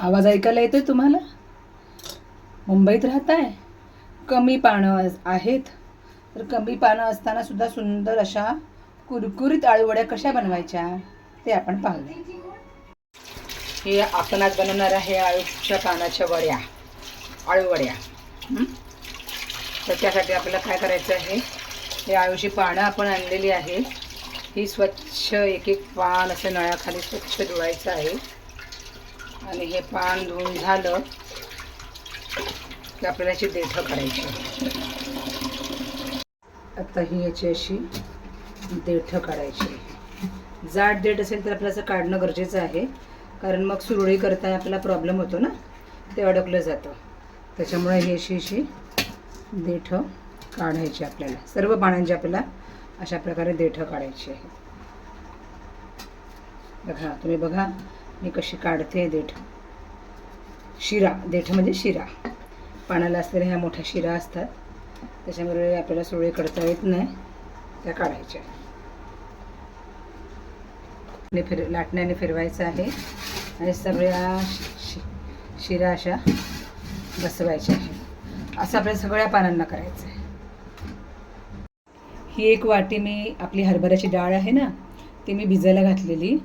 आवाज ऐकायला येतोय तुम्हाला? मुंबईत राहताय? कमी पानं आहेत. तर कमी पानं असताना सुद्धा सुंदर अशा कुरकुरीत आळूवड्या कशा बनवायच्या ते आपण पाहूया हे आपण आज बनवणार आहे आळूच्या पानाच्या वड्या. आळूवड्या. तर त्यासाठी आपल्याला काय करायचं आहे हे आळूची पानं आपण आणलेली आहेत. ही स्वच्छ एक एक पान असं नळाखाली स्वच्छ धुवायचं आहे. आणि हे पान धुवून झालं की आपल्याला याची देठं करायची. आता ही याची अशी देठं काढायची जाड देठ असेल तर आपल्याला असं काढणं गरजेचं आहे. कारण मग सुरळी करताना आपल्याला प्रॉब्लेम होतो ना? ते अडकलं जातं. त्याच्यामुळे ही अशी अशी देठं काढायची आपल्याला. सर्व पाण्याची आपल्याला अशा प्रकारे देठं काढायची आहे. बघा तुम्ही बघा. मी कशी काढते देठ. शिरा देठ म्हणजे शिरा. पाण्याला असलेल्या ह्या मोठ्या शिरा असतात. त्याच्यामुळे आपल्याला सुरळी करता येत नाही. त्या काढायच्या. आणि फिर लाटण्याने फिरवायचं आहे. आणि सगळ्या शि शिरा अशा बसवायच्या आहे असं आपल्या सगळ्या पानांना करायचं आहे. ही एक वाटी मी आपली हरभऱ्याची डाळ आहे ना ती मी भिजायला घातलेली.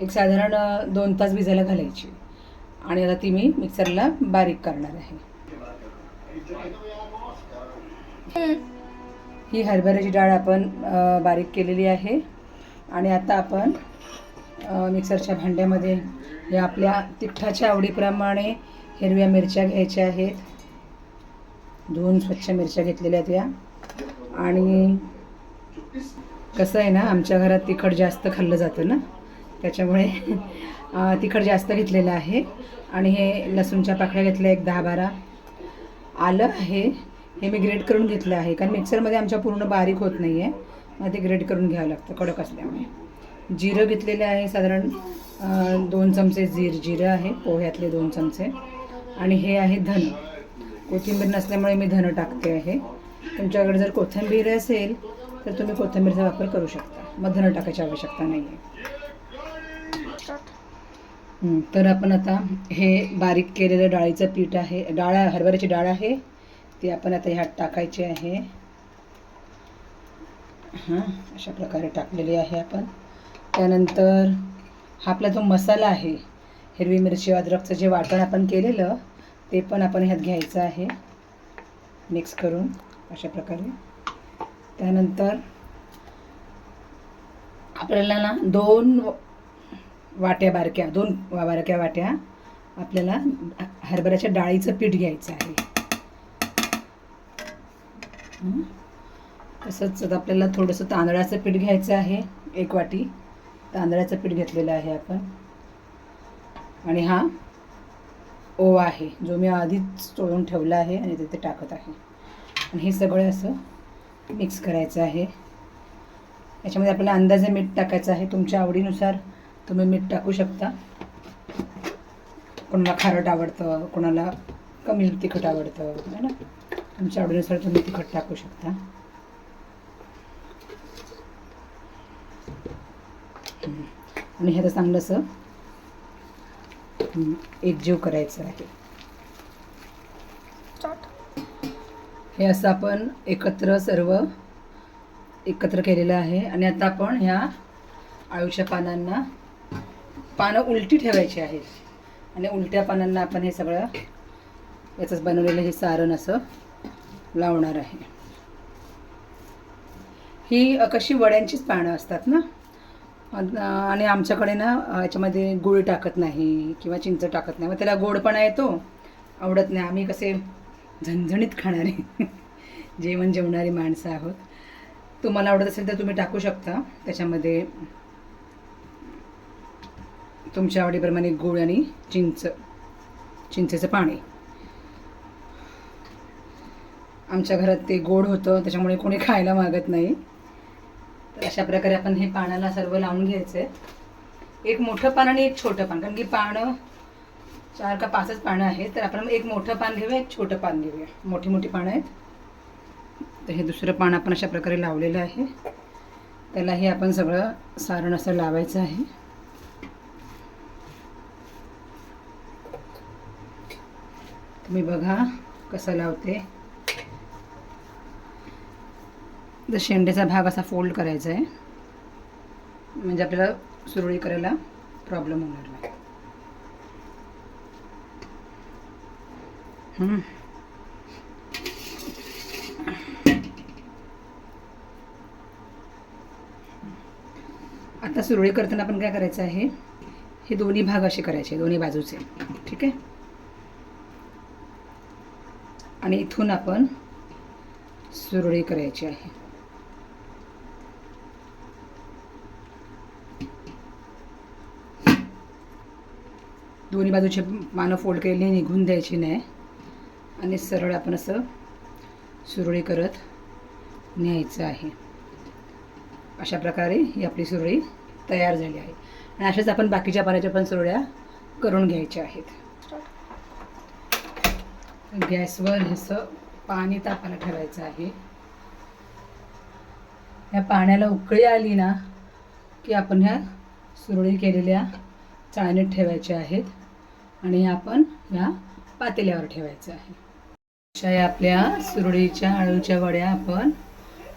एक साधारण दोन तास भिजायला घालायची. आणि आता ती मी मिक्सरला बारीक करणार आहे. ही हरभऱ्याची डाळ आपण बारीक केलेली आहे. आणि आता आपण मिक्सरच्या भांड्यामध्ये या आपल्या तिखटाच्या आवडीप्रमाणे हिरव्या मिरच्या घ्यायच्या आहेत. धुवून स्वच्छ मिरच्या घेतलेल्या आहेत या आणि कसं आहे ना आमच्या घरात तिखट जास्त खाल्लं जातं ना. त्याच्यामुळे तिखट जास्त घेतलेलं आहे. आणि हे लसूणच्या पाकळ्या घेतल्या एक दहा बारा आलं आहे. हे मी ग्रेट करून घेतलं आहे. कारण मिक्सरमध्ये आमच्या पूर्ण बारीक होत नाही आहे मग ते ग्रेट करून घ्यावं लागतं कडक असल्यामुळे. जिरं घेतलेलं आहे साधारण दोन चमचे जीर. जिरं आहे पोह्यातले दोन चमचे. आणि हे आहे धन कोथिंबीर नसल्यामुळे मी धन टाकते आहे. तुमच्याकडे जर कोथिंबीर असेल तर तुम्ही कोथिंबीरचा वापर करू शकता. मग धन टाकायची आवश्यकता नाही आहे तर आपण आता हे बारीक केलेलं डाळीचं पीठ आहे. डाळ हरभऱ्याची डाळ आहे. ती आपण आता ह्यात टाकायची आहे. हां अशा प्रकारे टाकलेली आहे आपण. त्यानंतर हा आपला जो मसाला आहे हिरवी मिरची अद्रकचं जे वाटण आपण केलेलं ते पण आपण ह्यात घ्यायचं आहे. मिक्स करून अशा प्रकारे. त्यानंतर आपल्याला ना दोन वाट्या बारक्या दोन बारक्या वाट्या आपल्याला हरभऱ्याच्या डाळीचं पीठ घ्यायचं आहे. तसंच आपल्याला थोडंसं तांदळाचं पीठ घ्यायचं आहे एक वाटी. तांदळाचं पीठ घेतलेलं आहे आपण. आणि हा ओवा आहे जो मी आधीच चोळून ठेवला आहे आणि तिथे टाकत आहे. आणि हे सगळं असं मिक्स करायचं आहे. याच्यामध्ये आपल्याला अंदाजे मीठ टाकायचं आहे. तुमच्या आवडीनुसार तुम्ही मीठ टाकू शकता. कोणाला खारट आवडतं कोणाला कमी तिखट आवडतं है ना? तुमच्या आवडीनुसार तुम्ही तिखट टाकू शकता. आणि ह्याचं चांगलंसं एकजीव करायचं आहे. हे असं आपण एकत्र सर्व एकत्र केलेलं आहे. आणि आता आपण ह्या आळूच्या पानांना पानं उलटी ठेवायची आहेत. आणि उलट्या पानांना आपण हे सगळं याचंच बनवलेलं हे सारण असं लावणार आहे. ही कशी वड्यांचीच पानं असतात ना? आणि आमच्याकडे ना याच्यामध्ये गुळ टाकत नाही किंवा चिंच टाकत नाही. मग त्याला गोडपणा येतो आवडत नाही. आम्ही कसे झणझणीत खाणारे जेवण जेवणारी माणसं आहोत. तुम्हाला आवडत असेल तर तुम्ही टाकू शकता. त्याच्यामध्ये तुमच्या आवडीप्रमाणे गूळ आणि चिंच चिंचेचं पाणी. आमच्या घरात ते गोड होतं त्याच्यामुळे कोणी खायला मागत नाही. तर अशा प्रकारे आपण हे पानाला सर्व लावून घ्यायचं आहे एक मोठं पान आणि एक छोटं पान कारण की पानं चार का पाचच पानं आहेत तर आपण एक मोठं पान घेऊया एक छोटं पान घेऊया. मोठी मोठी पानं आहेत. तर हे दुसरं पान आपण अशा प्रकारे लावलेलं आहे. त्यालाही आपण सगळं सारण असं लावायचं आहे. तुम्ही बघा कसं लावते. तर शेंडेचा भाग असा फोल्ड करायचा आहे. म्हणजे आपल्याला सुरळी करायला प्रॉब्लेम होणार नाही. आता सुरळी करताना आपण काय करायचं आहे? हे दोन्ही भाग असे करायचे दोन्ही बाजूचे. ठीक आहे? आणि इथून आपण सुरळी करायची आहे. दोन्ही बाजूचे मानं फोल्ड केलेली निघून द्यायची नाही. आणि सरळ आपण असं सुरळी करत न्यायचं आहे. अशा प्रकारे ही आपली सुरळी तयार झाली आहे. आणि अशाच आपण बाकीच्या पाण्याच्या पण सुरळ्या करून घ्यायच्या आहेत. गॅसवर ह्याचं पाणी तापायला ठेवायचं आहे. ह्या पाण्याला उकळी आली ना की आपण ह्या सुरळी केलेल्या चाळणीत ठेवायच्या आहेत आणि आपण ह्या पातेल्यावर ठेवायचं आहे. अशा या आपल्या सुरळीच्या आळूच्या वड्या आपण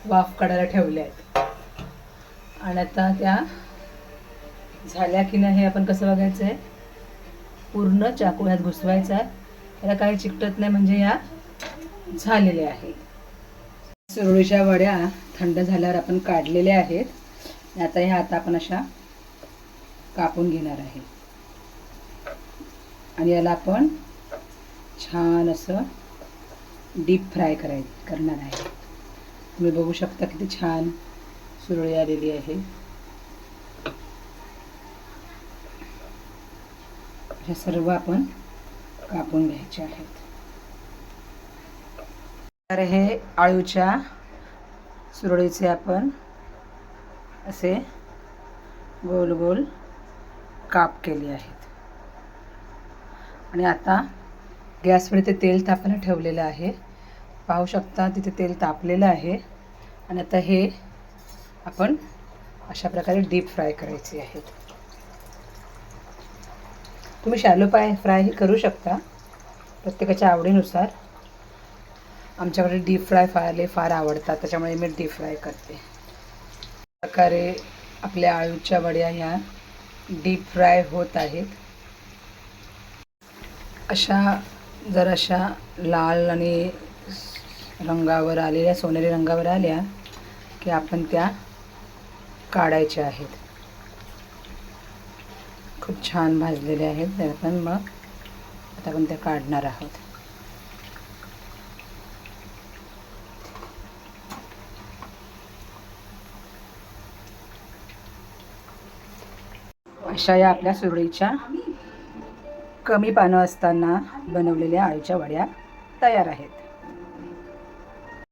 वाफ काढायला ठेवल्या आहेत. आणि आता त्या झाल्या की नाही हे आपण कसं बघायचं आहे? पूर्ण चाकू ह्यात घुसवायचा आहे. याला काही चिकटत नाही म्हणजे या झालेल्या आहे सुरळीच्या वड्या थंड झाल्यावर आपण काढलेल्या आहेत. आता ह्या आता आपण अशा कापून घेणार आहे. आणि याला आपण छान असं डीप फ्राय कराय करणार आहे. तुम्ही बघू शकता किती छान सुरळी आलेली आहे. हे सर्व आपण कापून घ्यायचे आहेत. तर हे आळूच्या सुरळीचे आपण असे गोल गोल काप केले आहेत. आणि आता गॅसवर ते तेल तापायला ठेवलेलं आहे. पाहू शकता तिथे तेल तापलेलं आहे. आणि आता हे आपण अशा प्रकारे डीप फ्राय करायचे आहेत. तुम्ही शॅलो फ्राय फ्रायही करू शकता प्रत्येकाच्या आवडीनुसार. आमच्याकडे डीप फ्राय फायले फार आवडतात त्याच्यामुळे मी डीप फ्राय करते. प्रकारे आपल्या आळूच्या वड्या ह्या डीप फ्राय होत आहेत. अशा जर अशा लाल आणि रंगावर आलेल्या सोनेरी रंगावर आल्या की आपण त्या काढायच्या आहेत. खूप छान भाजलेले आहेत त्या पण मग आता आपण त्या काढणार आहोत. अशा या आपल्या सुरळीच्या कमी पानं असताना बनवलेल्या आळूच्या वड्या तयार आहेत.